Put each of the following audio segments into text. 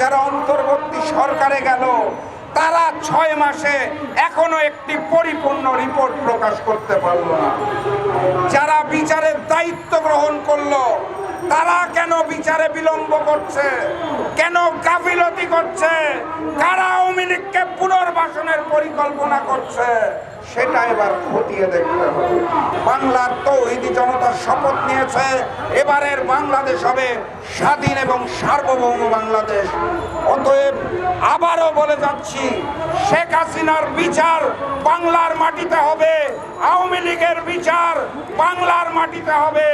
যারা অন্তর্বর্তী সরকারে গেল, তারা ছয় মাসে এখনও একটি পরিপূর্ণ রিপোর্ট প্রকাশ করতে পারল না। যারা বিচারের দায়িত্ব গ্রহণ করল, তারা কেন বিচারে বিলম্ব করছে? কেন গাফিলতি করছে? কারা লীগকে পুনর্বাসনের পরিকল্পনা করছে? সেটা এবার খতিয়ে দেখতে হবে। বাংলার তৌহিদি জনতার শপথ নিয়েছে, এবারের বাংলাদেশ হবে স্বাধীন এবং সার্বভৌম বাংলাদেশ। অতএব আবারও বলে যাচ্ছি, শেখ হাসিনার বিচার বাংলার মাটিতে হবে, আওয়ামী লীগের বিচার বাংলার মাটিতে হবে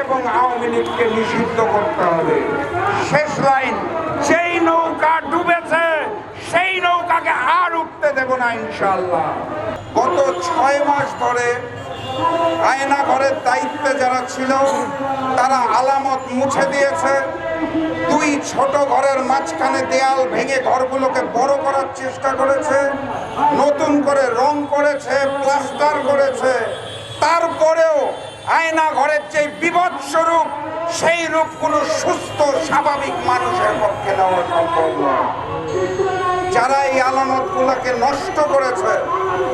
এবং আওয়ামী লীগকে নিষিদ্ধ করতে হবে। শেষ লাইন, যেই নৌকা ডুবেছে, সেই নৌকাকে উঠতে দেব না ইনশাল্লাহ গত ছয় মাস ধরে আয়না ঘরের দায়িত্বে যারা ছিল, তারা আলামত মুছে দিয়েছে। দুই ছোট ঘরের মাঝখানে দেয়াল ভেঙে ঘরগুলোকে বড় করার চেষ্টা করেছে, নতুন করে রং করেছে, প্লাস্টার করেছে। তারপরেও আয়না ঘরের যে বিভৎস সেই রূপ কোনো সুস্থ, স্বাভাবিক মানুষের পক্ষে নেওয়া সম্ভব নয়। যারা এই আলামতগুলোকে নষ্ট করেছে,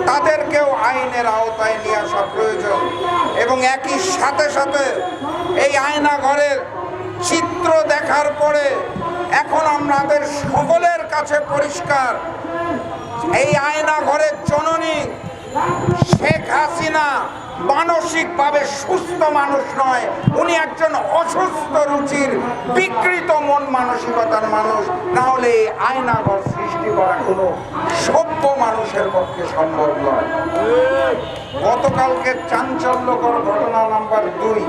তাদেরকেও আইনের আওতায় নিয়ে আসা প্রয়োজন। এবং একই সাথে সাথে এই আয়না ঘরের চিত্র দেখার পরে এখন আমাদের সকলের কাছে পরিষ্কার, এই আয়না ঘরের জননী শেখ হাসিনা মানসিকভাবে সুস্থ মানুষ নয়। উনি একজন অসুস্থ রুচির বিকৃত মন মানসিকতার মানুষ। না হলে এই আয়নাঘর সৃষ্টি করা কোনো সভ্য মানুষের পক্ষে সম্ভব নয়। গতকালকে চাঞ্চল্যকর ঘটনা নাম্বার দুই।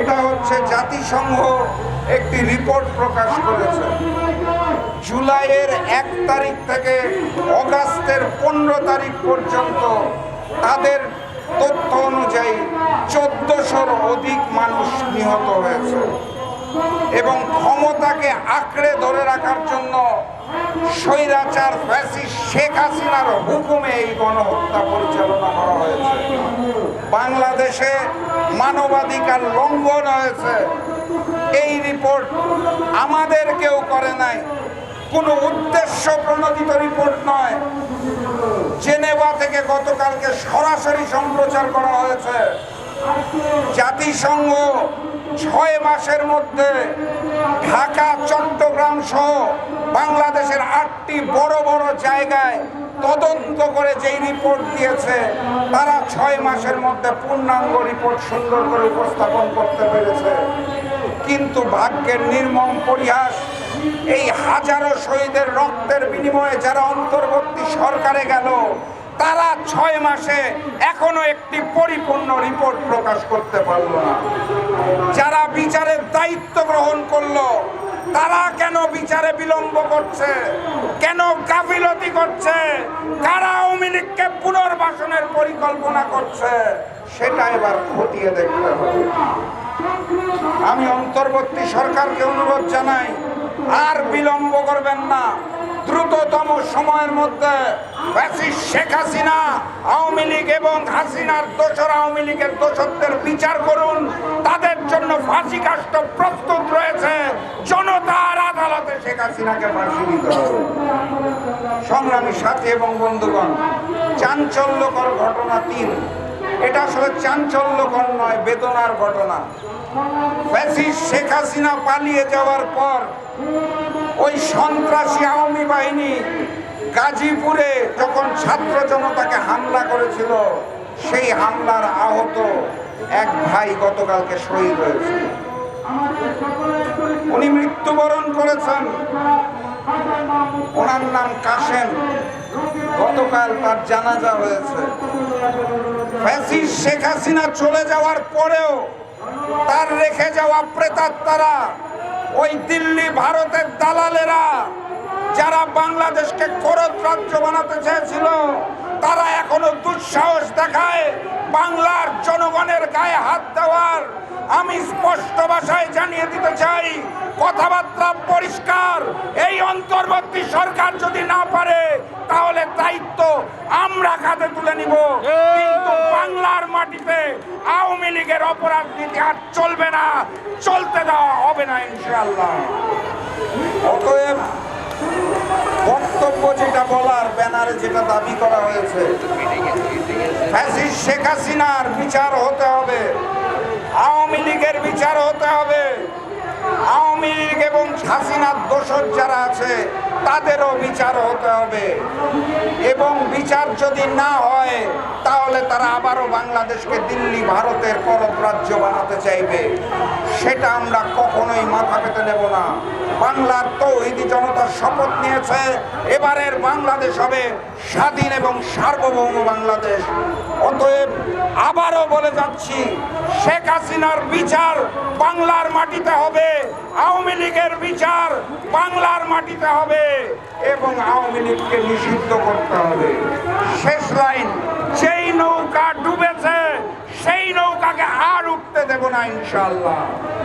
এটা হচ্ছে জাতিসংঘ একটি রিপোর্ট প্রকাশ করেছে। জুলাইয়ের এক তারিখ থেকে অগাস্টের পনেরো তারিখ পর্যন্ত তাদের তথ্য অনুযায়ী চোদ্দশোর অধিক মানুষ নিহত হয়েছে। এবং ক্ষমতাকে আঁকড়ে ধরে রাখার জন্য স্বৈরাচার ফ্যাসিস্ট শেখ হাসিনার হুকুমে এই গণহত্যা পরিচালনা করা হয়েছে। বাংলাদেশে মানবাধিকার লঙ্ঘন হয়েছে। এই রিপোর্ট আমাদের কেউ করে নাই। কোনো উদ্দেশ্য প্রণোদিত রিপোর্ট নয়। জেনেভা থেকে গতকালকে সরাসরি সম্প্রচার করা হয়েছে। জাতিসংঘ ছয় মাসের মধ্যে ঢাকা, চট্টগ্রাম সহ বাংলাদেশের আটটি বড় বড় জায়গায় তদন্ত করে যেই রিপোর্ট দিয়েছে, তারা ছয় মাসের মধ্যে পূর্ণাঙ্গ রিপোর্ট সুন্দর করে উপস্থাপন করতে পেরেছে। কিন্তু ভাগ্যের নির্মম পরিহাস এই হাজারো শহীদের রক্তের বিনিময়ে যারা অন্তর্বর্তী সরকারে গেল, তারা ছয় মাসে এখনও একটি পরিপূর্ণ রিপোর্ট প্রকাশ করতে পারল না। যারা বিচারের দায়িত্ব গ্রহণ করল, তারা কেন বিচারে বিলম্ব করছে? কেন গাফিলতি করছে? কারা লীগকে পুনর্বাসনের পরিকল্পনা করছে? সেটা এবার খতিয়ে দেখতে হবে। আমি অন্তর্বর্তী সরকারকে অনুরোধ জানাই, আর বিলম্ব করবেন না। দ্রুততম সময়ের মধ্যে শেখ হাসিনা, আওয়ামী লীগ এবং হাসিনার দোসর আওয়ামী লীগের দোষরদের বিচার করুন। তাদের জন্য ফাঁসি কাষ্ট প্রস্তুত রয়েছে। জনতার আদালতে শেখ হাসিনাকে ফাঁসি দিতে সংগ্রামী সাথী এবং বন্ধুগণ, চাঞ্চল্যকর ঘটনা তিন। এটা আসলে চাঞ্চল্যকর নয়, বেদনার ঘটনা। শেখ হাসিনা পালিয়ে যাওয়ার পর ওই সন্ত্রাসী আওয়ামী বাহিনী গাজীপুরে যখন ছাত্র জনতাকে হামলা করেছিল, সেই হামলার আহত এক ভাই গতকালকে শহীদ হয়েছে। উনি মৃত্যুবরণ করেছেন। ওনার নাম কাশেম। গতকাল তার জানাজা হয়েছে। ফ্যাসিস্ট শেখ হাসিনা চলে যাওয়ার পরেও তার রেখে যাওয়া প্রেতাত্মারা, ওই দিল্লি ভারতের দালালেরা, যারা বাংলাদেশকে করত রাজ্য বানাতে চেয়েছিল, তারা এখনও দুঃসাহস দেখায় বাংলার জনগণের গায়ে হাত দেওয়ার। আমি স্পষ্ট ভাষায় জানিয়ে দিতে চাই, কথাবার্তা পরিষ্কার, এই অন্তর্বর্তী সরকার যদি না পারে, তাহলে দায়িত্ব দিব। কিন্তু বাংলার মাটিতে আওয়ামী লীগের অপরাধ নীতি আর চলবে না। চলতে দেওয়া হবে না ইনশাল্লাহ অতএব বক্তব্য যেটা বলার, ব্যানারে যেটা দাবি করা হয়েছে শেখ হাসিনার বিচার হতে হবে, আওয়ামী লীগের বিচার হতে হবে। আওয়ামী লীগ এবং হাসিনার দোষর যারা আছে তাদেরও বিচার হতে হবে। এবং বিচার যদি না হয়, তাহলে তারা আবারও বাংলাদেশকে দিল্লি ভারতের করপ রাজ্য বানাতে চাইবে। সেটা আমরা কখনোই মাথা পেতে নেব না। বাংলার তৌহিদি জনতার শপথ নিয়েছে, এবারের বাংলাদেশ হবে স্বাধীন এবং সার্বভৌম বাংলাদেশ। অতএব আবারও বলে যাচ্ছি, শেখ হাসিনার বিচার বাংলার মাটিতে হবে, আওয়ামী লীগের বিচার বাংলার মাটিতে হবে। এবং আওয়ামী লীগকে নিষিদ্ধ করতে হবে। শেষ লাইন সেই নৌকা ডুবেছে, সেই নৌকাকে আর উঠতে দেব না ইনশাল্লাহ